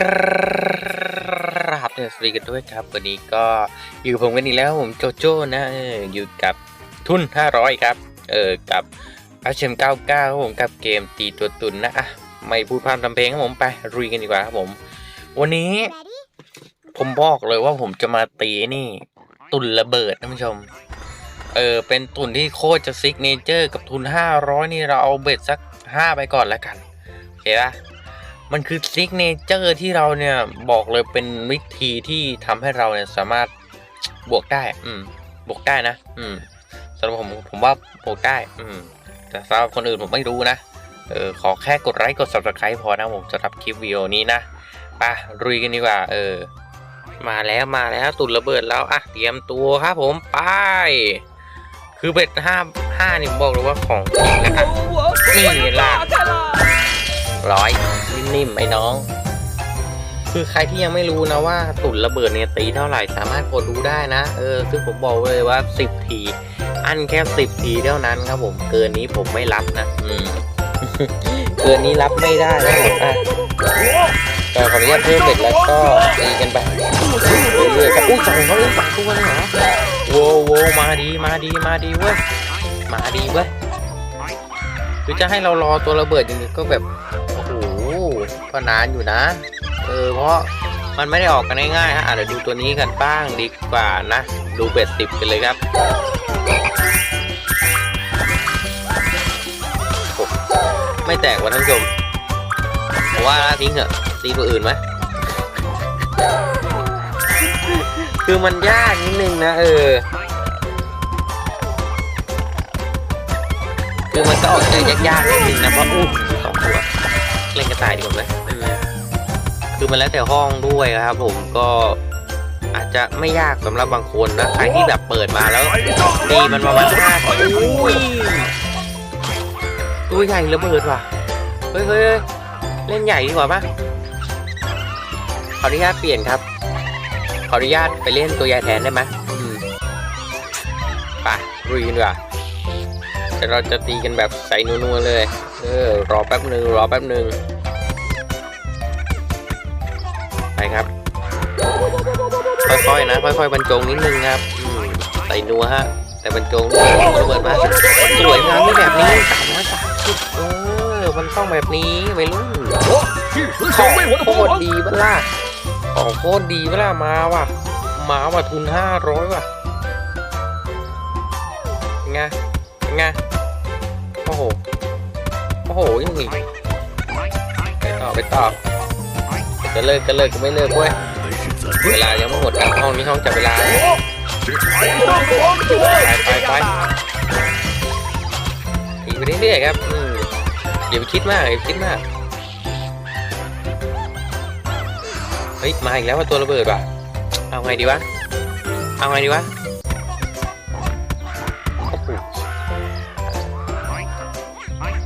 กราบเนี่ยสวัสดีกันด้วยครับ วันนี้ก็อยู่ผมกันอีกแล้วผมโจโจ้นะอออยู่กับทุน 500 ครับ เออกับอาเชม99ครับผมกับเกมตีตัวตุนนะอะไม่พูดพร่ำทำเพลงครับผมไปรุยกันดีกว่าครับผม วันนี้ ผมบอกเลยว่าผมจะมาตีนี่ ตุนระเบิดท่านผู้ชม เออเป็นตุนที่โคตรจะซิกเนเจอร์กับทุน 500 นี่เราเอาเบ็ดสัก 5 ไปก่อนแล้วกันโอเคปะ มันคือซิกเนเจอร์ที่เราเนี่ยบอกเลยเป็นวิธีที่ทำให้เราเนี่ยสามารถบวกได้ อืม บวกได้นะ อืมสำหรับผมผมว่าบวกได้ อืม แต่สำหรับคนอื่นผมไม่รู้นะ เออ ขอแค่กดไลค์กด subscribe พอนะผมสำหรับคลิปวิดีโอนี้นะไปรุยกันดีกว่า เออ มาแล้วมาแล้วตุนระเบิดแล้วอะเตรียมตัวครับผมไปคือเบ็ดห้าห้านี่ผมบอกเลยว่าของจริงนะอะนี่ล่ะร้อย นิ่มไอ้น้อง คือใครที่ยังไม่รู้นะว่าตุ่นระเบิดเนี่ยตีเท่าไหร่สามารถกดดูได้นะ เออซึ่งผมบอกเลยว่า 10 ที อันแค่ 10 ทีเท่านั้นครับผมเกินนี้ผมไม่รับนะ อืมเกินนี้รับไม่ได้นะผมอะก็ขออนุญาตเพิ่มเบ็ดแล้วก็ตีกันไปเรื่อยๆครับอุ้ยสองเขาเล่นปักตัวเลยเหรอโว้โวมาดีมาดีมาดีเว้ยมาดีเว้ยคือจะให้เรารอตัวระเบิดอย่างนี้ก็แบบ ก็นานอยู่นะ เออ เพราะมันไม่ได้ออกกันง่ายๆฮะอะเดี๋ยวดูตัวนี้กันบ้างดีกว่านะ ดูเบ็ดสิบกันเลยครับไม่แตกว่ะท่านผู้ชมผมว่าทิ้งเถอะตีตัวอื่นไหมคือมันยากนิดนึงนะ เออ คือมันก็ออกเจอยากๆนิดนึงนะเพราะอู้สองตัวเล่นกระต่ายดีกว่าไหม คือมันแล้วแต่ห้องด้วยครับ ผมก็อาจจะไม่ยากสำหรับบางคนนะใครที่แบบเปิดมาแล้วตีมันประมาณห้าอุ้ยตัวใหญ่ระเบิดว่ะเฮ้ยเฮ้ยเฮ้ยเล่นใหญ่ดีกว่าปะขออนุญาตเปลี่ยนครับ ขออนุญาตไปเล่นตัวใหญ่แทนได้ไหมอืมไปรุยกันดีกว่าเดี๋ยวเราจะตีกันแบบใส่นัวๆเลย เออ รอแป๊บหนึ่งรอแป๊บหนึ่ง ครับค่อยๆนะค่อยๆบรรจงนิดนึงครับใส่นัวฮะแต่บรรจงนี่ระเบิดมาสวยงามนี่แบบนี้สามร้อยสามสิบเออมันต้องแบบนี้วัยรุ่นของโคตรดีบ้าล่ะของโคตรดีบ้าล่ะมาว่ะมาว่ะทุนห้าร้อยว่ะไงไงโอ้โหโอ้โหยังมีไปต่อไปต่อ จะเลิกก็เลิกก็ไม่เลิกเว้ยเวลายังไม่หมดอะห้องนี้ห้องจับเวลาไปไปไปอีกไปเรื่อยๆครับอย่าไปคิดมากอย่าไปคิดมากเฮ้ยมาอีกแล้วว่าตัวระเบิดว่ะเอาไงดีวะเอาไงดีวะ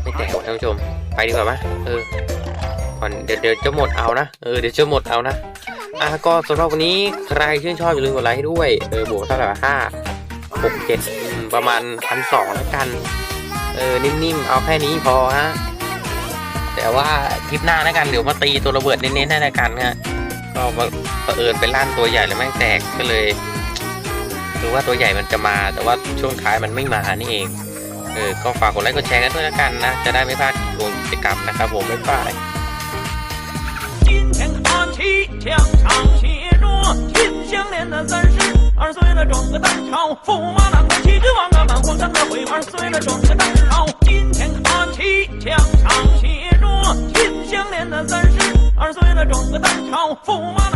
ไม่แตกท่านผู้ชมไปดีกว่าไหมเออ ก่อนเดี๋ยวเดี๋ยวจะหมดเอานะเออเดี๋ยวจะหมดเอานะอะก็สำหรับวันนี้ใครชื่นชอบอย่าลืมกดไลค์ให้ด้วยเออบวกเท่าไหร่ห้าหกเจ็ดประมาณพันสองแล้วกัน เออนิ่มๆเอาแค่นี้พอฮะแต่ว่าคลิปหน้าแล้วกันเดี๋ยวมาตีตัวระเบิดเน้นๆให้แล้วกันฮะก็มาเผอิญไปลั่นตัวใหญ่แล้วแม่งแตกก็เลยคือว่าตัวใหญ่มันจะมา แต่ว่าช่วงท้ายมันไม่มานี่เองเออก็ฝากกดไลค์กดแชร์กันด้วยแล้วกันนะจะได้ไม่พลาดกิจกรรมนะครับผมบ๊ายบาย 今天看齐，墙上写着“秦香莲的三十二岁了，装个单超，驸马郎的旗帜王啊，满皇上的徽二岁了，装个蛋炒。今天看齐，墙上写着“秦香莲的三十二岁了，装个单超，驸马。”